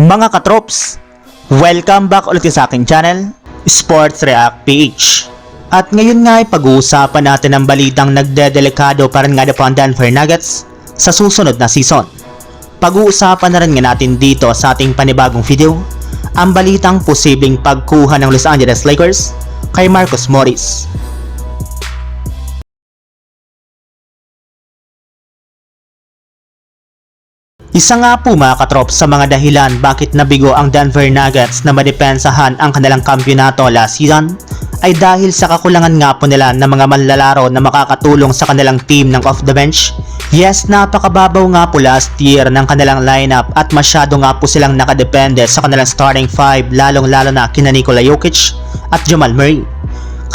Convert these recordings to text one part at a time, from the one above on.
Mga katrops, welcome back ulit sa aking channel, Sports React PH. At ngayon nga ay pag-uusapan natin ang balitang nagdedelikado pa rin nga na po Denver Nuggets sa susunod na season. Pag-uusapan na rin nga natin dito sa ating panibagong video, ang balitang posibleng pagkuha ng Los Angeles Lakers kay Marcus Morris. Isa nga po mga katrop sa mga dahilan bakit nabigo ang Denver Nuggets na madepensahan ang kanilang kampyonato last season ay dahil sa kakulangan nga po nila ng mga manlalaro na makakatulong sa kanilang team ng off the bench. Yes, napakababaw nga po last year ng kanilang lineup at masyado nga po silang nakadepende sa kanilang starting five lalong lalo na kina Nikola Jokic at Jamal Murray.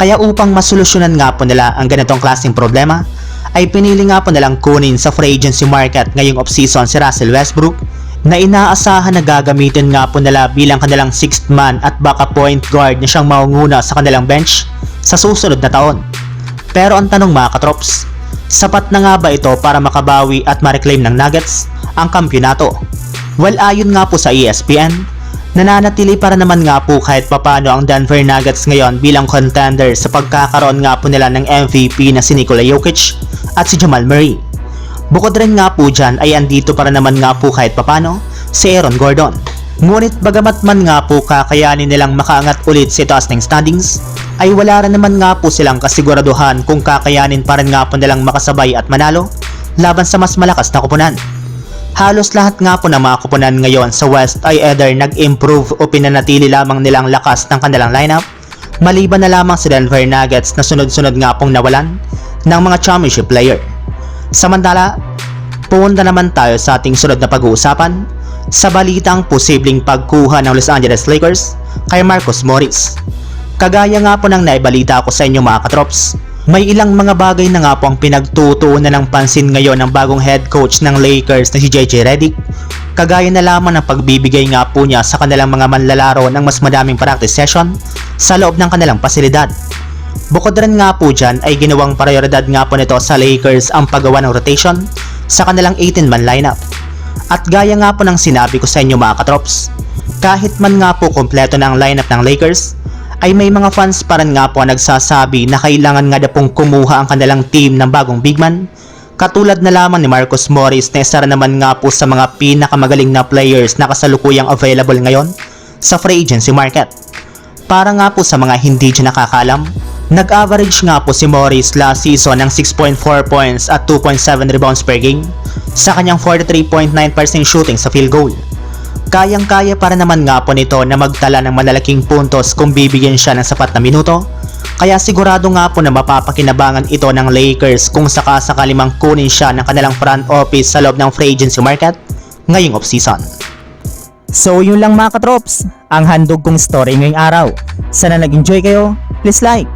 Kaya upang masolusyonan nga po nila ang ganitong klaseng problema, ay pinili nga po nilang kunin sa free agency market ngayong offseason si Russell Westbrook na inaasahan na gagamitin nga po nila bilang kanilang sixth man at baka point guard na siyang maunguna sa kanilang bench sa susunod na taon. Pero ang tanong mga katrops, sapat na nga ba ito para makabawi at ma-reclaim ng Nuggets ang kampyonato? Well ayon nga po sa ESPN, nananatili para naman nga po kahit papano ang Denver Nuggets ngayon bilang contender sa pagkakaroon nga po nila ng MVP na si Nikola Jokic at si Jamal Murray. Bukod rin nga po dyan ay andito para naman nga po kahit papano si Aaron Gordon. Ngunit bagamat man nga po kakayanin nilang makaangat ulit sa itaas ng standings, ay wala rin naman nga po silang kasiguraduhan kung kakayanin pa rin nga po nilang makasabay at manalo laban sa mas malakas na kupunan. Halos lahat nga po ng mga kupunan ngayon sa West ay either nag-improve o pinanatili lamang nilang lakas ng kanilang lineup, maliban na lamang sa Denver Nuggets na sunod-sunod nga pong nawalan ng mga championship player. Samantala, punta naman tayo sa ating sunod na pag-uusapan sa balitang posibleng pagkuha ng Los Angeles Lakers kay Marcus Morris. Kagaya nga po ng naibalita ko sa inyo mga katrops, may ilang mga bagay na nga po ang pinagtutuunan ng pansin ngayon ng bagong head coach ng Lakers na si JJ Redick. Kagaya na lamang ng pagbibigay nga po niya sa kanilang mga manlalaro ng mas madaming practice session sa loob ng kanilang pasilidad. Bukod rin nga po dyan ay ginawang prioridad nga po nito sa Lakers ang paggawa ng rotation sa kanilang 18-man lineup. At gaya nga po ng sinabi ko sa inyo mga katrops, kahit man nga po kompleto na ang lineup ng Lakers, ay may mga fans pa rin nga po nagsasabi na kailangan nga na pong kumuha ang kanilang team ng bagong big man. Katulad na lamang ni Marcus Morris na isa naman nga po sa mga pinakamagaling na players na kasalukuyang available ngayon sa free agency market. Para nga po sa mga hindi dyan nakakalam, nag-average nga po si Morris last season ng 6.4 points at 2.7 rebounds per game sa kanyang 43.9% shooting sa field goal. Kayang-kaya para naman nga po nito na magtala ng malalaking puntos kung bibigyan siya ng sapat na minuto. Kaya sigurado nga po na mapapakinabangan ito ng Lakers kung sakasakali mang kunin siya ng kanilang front office sa loob ng free agency market ngayong offseason. So yun lang mga katrops, ang handog kong story ngayong araw. Sana nag-enjoy kayo, please like